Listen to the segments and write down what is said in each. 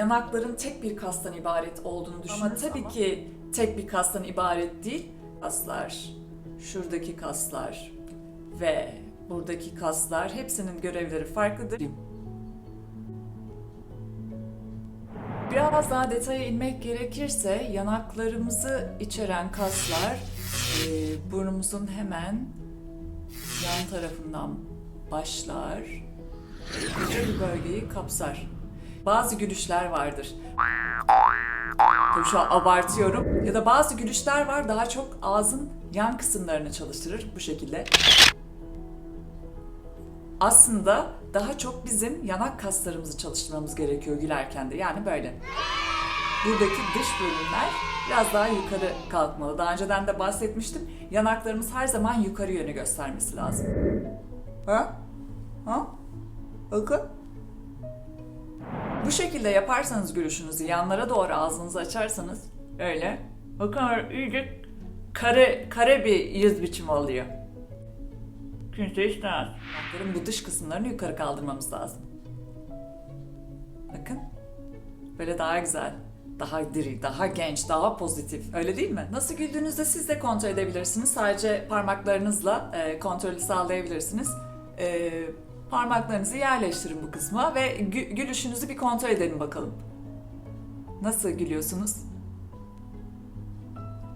yanakların tek bir kastan ibaret olduğunu düşünürüz ama tabii ki tek bir kastan ibaret değil. Kaslar, şuradaki kaslar ve buradaki kaslar hepsinin görevleri farklıdır. Biraz daha detaya inmek gerekirse yanaklarımızı içeren kaslar e, burnumuzun hemen yan tarafından başlar ve bir bölgeyi kapsar. Bazı gülüşler vardır. Tabii şu an abartıyorum. Ya da bazı gülüşler var daha çok ağzın yan kısımlarını çalıştırır bu şekilde. Aslında daha çok bizim yanak kaslarımızı çalıştırmamız gerekiyor gülerken de. Yani böyle. Buradaki dış bölümler biraz daha yukarı kalkmalı. Daha önceden de bahsetmiştim. Yanaklarımız her zaman yukarı yönü göstermesi lazım. Ha? Ha? Bakın. Bu şekilde yaparsanız gülüşünüzü yanlara doğru ağzınızı açarsanız öyle. Bakın iyice kare, kare bir yüz biçimi oluyor. Kimse istemez. Yanakların bu dış kısımlarını yukarı kaldırmamız lazım. Bakın. Böyle daha güzel. Daha diri, daha genç, daha pozitif. Öyle değil mi? Nasıl güldüğünüzde siz de kontrol edebilirsiniz. Sadece parmaklarınızla e, kontrolü sağlayabilirsiniz. E, parmaklarınızı yerleştirin bu kısma ve gü- gülüşünüzü bir kontrol edelim bakalım. Nasıl gülüyorsunuz?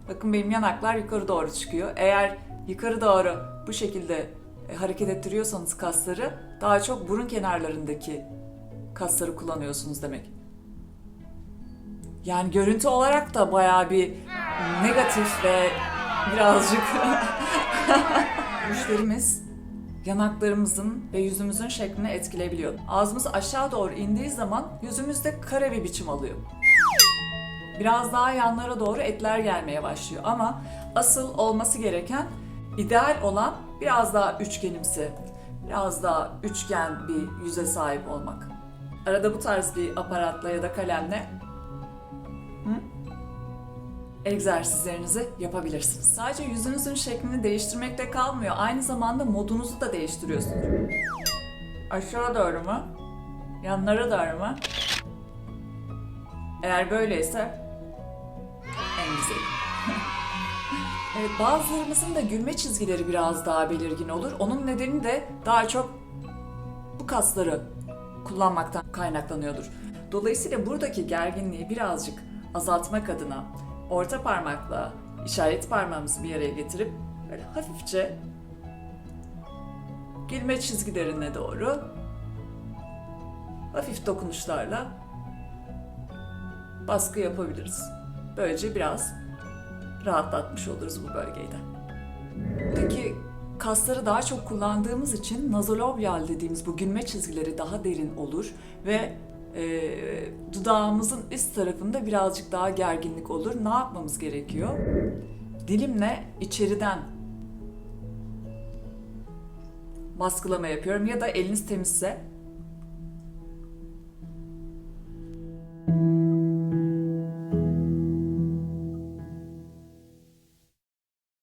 Bakın benim yanaklar yukarı doğru çıkıyor. Eğer yukarı doğru bu şekilde e, hareket ettiriyorsanız kasları daha çok burun kenarlarındaki kasları kullanıyorsunuz demek. Yani görüntü olarak da bayağı bir negatif ve birazcık müşterimiz yanaklarımızın ve yüzümüzün şeklini etkileyebiliyor. Ağzımız aşağı doğru indiği zaman yüzümüzde kare bir biçim alıyor. Biraz daha yanlara doğru etler gelmeye başlıyor ama asıl olması gereken ideal olan biraz daha üçgenimsi, biraz daha üçgen bir yüze sahip olmak. Arada bu tarz bir aparatla ya da kalemle? Egzersizlerinizi yapabilirsiniz. Sadece yüzünüzün şeklini değiştirmekte kalmıyor. Aynı zamanda modunuzu da değiştiriyorsunuz. Aşağı doğru mu? Yanlara doğru mu? Eğer böyleyse en güzeli. evet, bazılarımızın da gülme çizgileri biraz daha belirgin olur. Onun nedeni de daha çok bu kasları kullanmaktan kaynaklanıyordur. Dolayısıyla buradaki gerginliği birazcık azaltmak adına orta parmakla işaret parmağımızı bir araya getirip böyle hafifçe gülme çizgilerine doğru hafif dokunuşlarla baskı yapabiliriz. Böylece biraz rahatlatmış oluruz bu bölgeyi de. Buradaki kasları daha çok kullandığımız için nazolobial dediğimiz bu gülme çizgileri daha derin olur ve e, dudağımızın üst tarafında birazcık daha gerginlik olur. Ne yapmamız gerekiyor? Dilimle içeriden baskılama yapıyorum ya da eliniz temizse